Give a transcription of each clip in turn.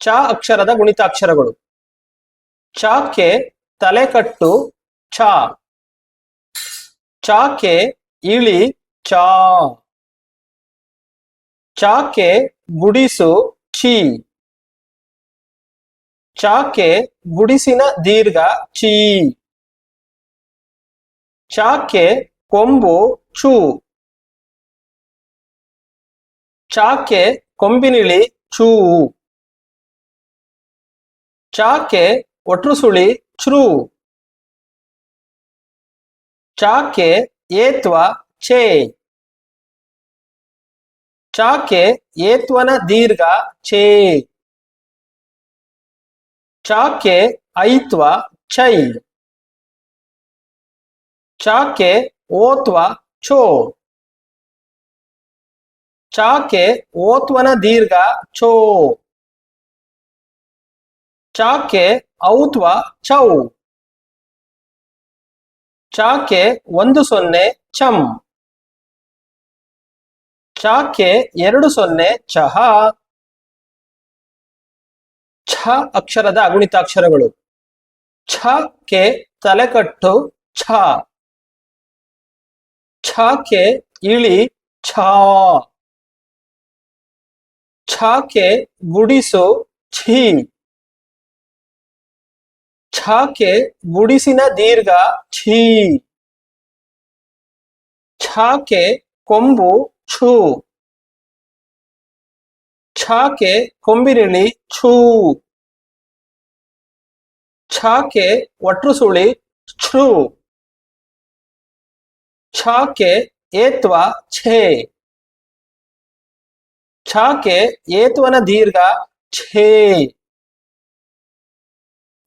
ಚ ಅಕ್ಷರದ ಗುಣಿತಾಕ್ಷರಗಳು. ಚಾಕೆ ತಲೆಕಟ್ಟು ಚ ಚಾಕೆ ಇಳಿ ಚಾ ಚಾಕೆ ಗುಡಿಸು ಚಿ ಚಾಕೆ ಗುಡಿಸಿನ ದೀರ್ಘ ಚೀ ಚಾಕೆ ಕೊಂಬು ಚು ಚಾಕೆ ಕೊಂಬಿನಿಳಿ ಚೂ ಚಾಕೆ ಒಟ್ರುಸುಳಿ ಚ್ರೂ. ಚಾಕೆ ಏತ್ವ ಛೇ. ಚಾಕೆ ಏತ್ವನ ದೀರ್ಘ ಛೇ. ಚಾಕೆ ಐತ್ವ ಚೈ ಚಾಕೆ ಓತ್ವ ಛೋ. ಚಾಕೆ ಓತ್ವನ ದೀರ್ಘ ಛೋ. ಚಾಕೆ ಔತ್ವ ಚೌ. ಚಾಕೆ ಒಂದು ಸೊನ್ನೆ ಛಂ ಚಾಕೆ ಎರಡು ಸೊನ್ನೆ ಚಹ. ಛ ಅಕ್ಷರದ ಅಗುಣಿತಾಕ್ಷರಗಳು. ಛ ಕೆ ತಲೆಕಟ್ಟು ಛ. ಕೆ ಇಳಿ ಛಾ. ಕೆ ಗುಡಿಸು ಛೀ. ಛಕ್ಕೆ ಗುಡಿಸಿನ ದೀರ್ಘ ಛೀ. ಛಕ್ಕೆ ಕೊಂಬು ಛೂ. ಛಕ್ಕೆ ಕೊಂಬಿನಿಳಿ ಛೂ. ಛಕ್ಕೆ ಒಟ್ರುಸುಳಿ ಛ್ರೂ. ಛಾಕೆ ಏತ್ವ ಛೇ. ಛಾಕೆ ಏತ್ವನ ದೀರ್ಘ ಛೇ.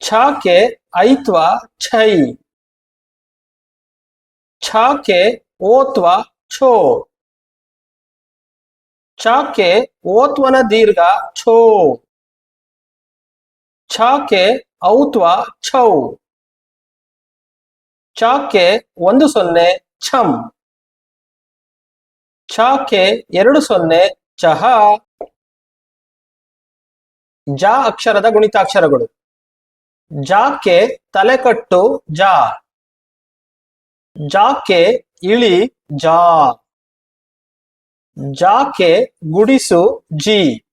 ಛಾಕೆ ಐತ್ವಾ ಛೈ? ಛಾಕೆ ಓತ್ವ ಛೋ? ಛಾಕೆ ಓತ್ವನ ದೀರ್ಘ ಛೋ? ಛಾಕೆ ಔತ್ವಾ ಛೌ? ಚಾಕೆ ಒಂದು ಸೊನ್ನೆ ಛಂ? ಚಾಕೆ ಎರಡು ಸೊನ್ನೆ ಚಹ? ಜ ಅಕ್ಷರದ ಗುಣಿತಾಕ್ಷರಗಳು. ಜಾಕೆ ತಲೆಕಟ್ಟು ಜಾ. ಜಾಕೆ ಇಳಿ ಜಾ. ಜಾಕೆ ಗುಡಿಸು ಜಿ.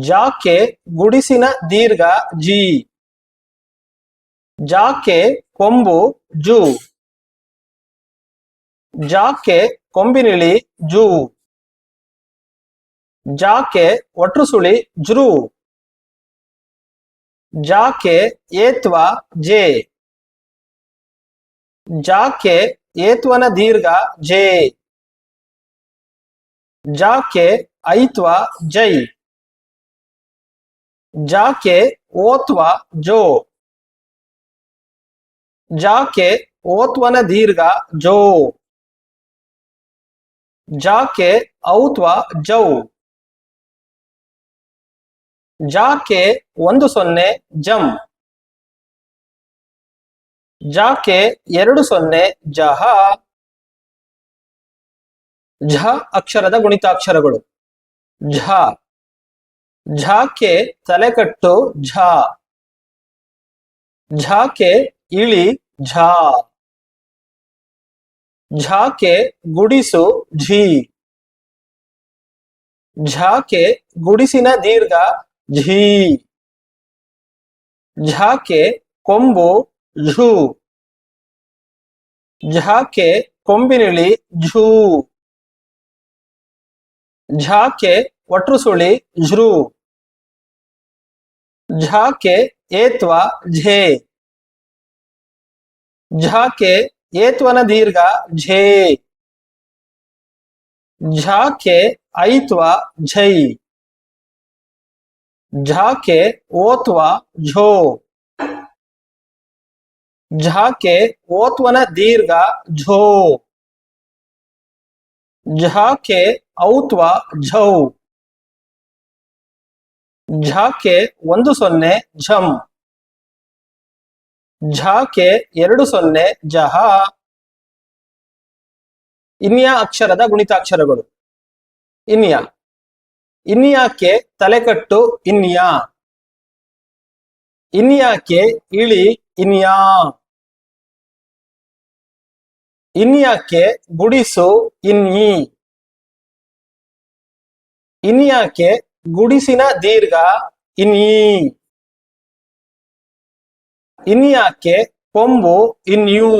ಜಾಕೆ ಗುಡಿಸಿನ ದೀರ್ಘ ಜಿ. ಜಾಕೆ ಕೊಂಬು ಜು. ಜಾಕೆ ಕೊಂಬಿನಿಳಿ ಜೂ. ಜಾಕೆ ಒಟ್ರುಸುಳಿ ಜೃ ಜಾಕೆ ಏತ್ವ ಜೇ ಜಾಕೆ ಏತ್ವನ ದೀರ್ಘ ಜೇ ಜಾಕೆ ಐತ್ವ ಜೈ ಜಾಕೆ ಓತ್ವ ಜೋ ಜಾಕೆ ಓತ್ವನ ದೀರ್ಘ ಜೋ ಜಾಕೆ ಔತ್ವ ಜೌ ಜಾಕೆ ಒಂದು ಸೊನ್ನೆ ಜಮ್ ಜಾಕೆ ಎರಡು ಸೊನ್ನೆ, ಜಹ. ಝ ಅಕ್ಷರದ ಗುಣಿತಾಕ್ಷರಗಳು. ಝ. ಝಾಕೆ ತಲೆಕಟ್ಟು ಝ. ಝಾಕೆ ಇಳಿ ಝಾ. ಝಾಕೆ ಗುಡಿಸು ಝೀ. ಝಾಕೆ ಗುಡಿಸಿನ ದೀರ್ಘ ಝೀ ಝಾಕೆ ಕೊಂಬು ಝೂ ಝಾಕೆ ಕೊಂಬಿನಿಳಿ ಝೂ ಝಾಕೆ ಒಟ್ರುಸುಳಿ ಝೃ ಝಾಕೆ ಏತ್ವ ಝೇ ಝಾಕೆ ಏತ್ವನ ದೀರ್ಘ ಝೇ ಝಾಕೆ ಐತ್ವ ಝೈ ಝಾಕೆ ಓತ್ವ ಝೋ. ಝಾಕೆ ಓತ್ವನ ದೀರ್ಘ ಝೋ. ಝಾಕೆ ಔತ್ವ ಝೌ. ಝಾಕೆ ಒಂದು ಸೊನ್ನೆ ಝಂ ಝಾಕೆ ಎರಡು ಸೊನ್ನೆ ಜಹ. ಇನ್ಯ ಅಕ್ಷರದ ಗುಣಿತಾಕ್ಷರಗಳು. ಇನ್ಯ. ಇನ್ಯಾಕೆ ತಲೆಕಟ್ಟು ಇನ್ಯಾ? ಇನ್ಯಾಕೆ ಇಳಿ ಇನ್ಯಾ? ಇನ್ಯಾಕೆ ಗುಡಿಸು ಇನ್ಯಿ? ಇನ್ಯಾಕೆ ಗುಡಿಸಿನ ದೀರ್ಘ ಇನ್ಯಿ? ಇನ್ಯಾಕೆ ಕೊಂಬು ಇನ್ಯು?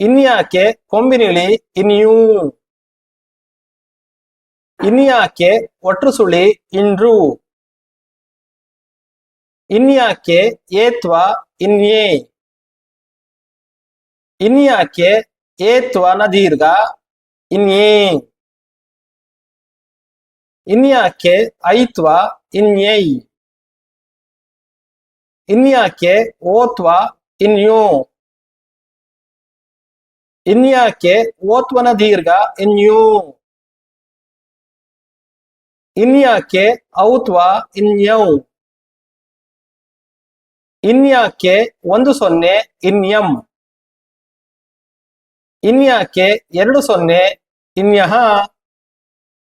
ಇನ್ಯಾಕೆ ಕೊಂಬಿನಿಳಿ ಇನ್ಯೂ? ಇನ್ಯಾಕೆ ಒಟ್ರು ಸುಳಿ ಇಂಡ್ರು ಇನ್ಯಾಕೆ ಏತ್ವ ಇನ್ಯೇ ಇನ್ಯಾಕೆ ಏತ್ವನ ದೀರ್ಘ ಇನ್ಯೇ ಇನ್ಯಾಕೆ ಐತ್ವ ಇನ್ಯೈ ಇನ್ಯಾಕೆ ಓತ್ವ ಇನ್ಯೋ ಇನ್ಯಾಕೆ ಓತ್ವನ ದೀರ್ಘ ಇನ್ಯೂ ಇನ್ಯಾಕೆ ಔತ್ವಾ ಇನ್ಯೌ? ಇನ್ಯಾಕೆ ಒಂದು ಸೊನ್ನೆ ಇನ್ಯಂ? ಇನ್ಯಾಕೆ ಎರಡು ಸೊನ್ನೆ ಇನ್ಯಹ?